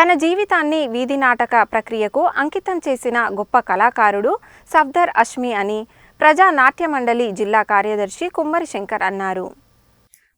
తన జీవితాన్ని వీధి నాటక ప్రక్రియకు అంకితం చేసిన గొప్ప కళాకారుడు సఫ్దర్ అష్మి అని ప్రజా నాట్య మండలి జిల్లా కార్యదర్శి కుమ్మరి శంకర్ అన్నారు.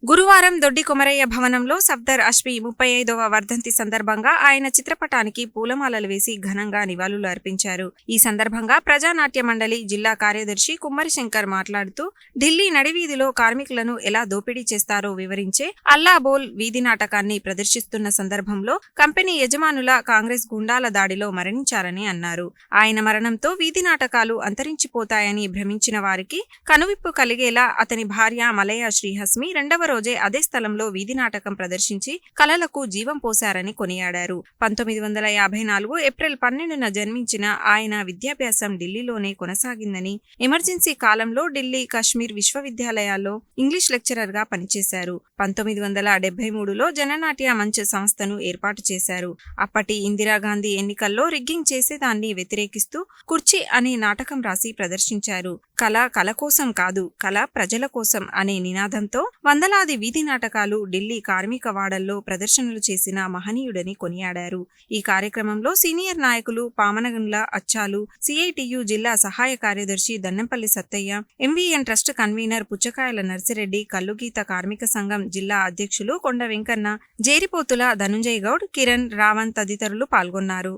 గురువారం దొడ్డి కొమరయ్య భవనంలో సఫ్దర్ అష్మి ముప్పై ఐదవ వర్ధంతి సందర్భంగా ఆయన చిత్రపటానికి పూలమాలలు వేసి ఘనంగా నివాళులు అర్పించారు. ఈ సందర్భంగా ప్రజానాట్య మండలి జిల్లా కార్యదర్శి కుమ్మరి శంకర్ మాట్లాడుతూ ఢిల్లీ నడివీధిలో కార్మికులను ఎలా దోపిడీ చేస్తారో వివరించే అల్లా బోల్ వీధి నాటకాన్ని ప్రదర్శిస్తున్న సందర్భంలో కంపెనీ యజమానుల కాంగ్రెస్ గుండాల దాడిలో మరణించారని అన్నారు. ఆయన మరణంతో వీధి నాటకాలు అంతరించిపోతాయని భ్రమించిన వారికి కనువిప్పు కలిగేలా అతని భార్య మలయ శ్రీహస్మి రెండవ రోజే అదే స్థలంలో వీధి నాటకం ప్రదర్శించి కళలకు జీవం పోశారని కొనియాడారు. పంతొమ్మిది వందల యాభై నాలుగు ఏప్రిల్ పన్నెండున జన్మించిన ఆయన విద్యాభ్యాసం ఢిల్లీలోనే కొనసాగిందని ఎమర్జెన్సీ కాలంలో ఢిల్లీ కాశ్మీర్ విశ్వవిద్యాలయాల్లో ఇంగ్లీష్ లెక్చరర్గా పనిచేశారు. పంతొమ్మిది వందల డెబ్బై మూడులో జననాట్య మంచ్ సంస్థను ఏర్పాటు చేశారు. అప్పటి ఇందిరాగాంధీ ఎన్నికల్లో రిగ్గింగ్ చేసేదాన్ని వ్యతిరేకిస్తూ కుర్చీ అనే నాటకం రాసి ప్రదర్శించారు. కళ కళ కోసం కాదు కళ ప్రజల కోసం అనే నినాదంతో వందలాది వీధి నాటకాలు ఢిల్లీ కార్మిక వాడల్లో ప్రదర్శనలు చేసిన మహనీయుడని కొనియాడారు. ఈ కార్యక్రమంలో సీనియర్ నాయకులు పామనగండ్ల అచ్చాలు సిఐటియు జిల్లా సహాయ కార్యదర్శి Dannampalli Sattaiah MVN trust convener Puchakayala Narsireddy కల్లుగీత కార్మిక సంఘం జిల్లా అధ్యక్షులు కొండ వెంకన్న జేరిపోతుల ధనుంజయ్ గౌడ్ కిరణ్ రావణ్ తదితరులు పాల్గొన్నారు.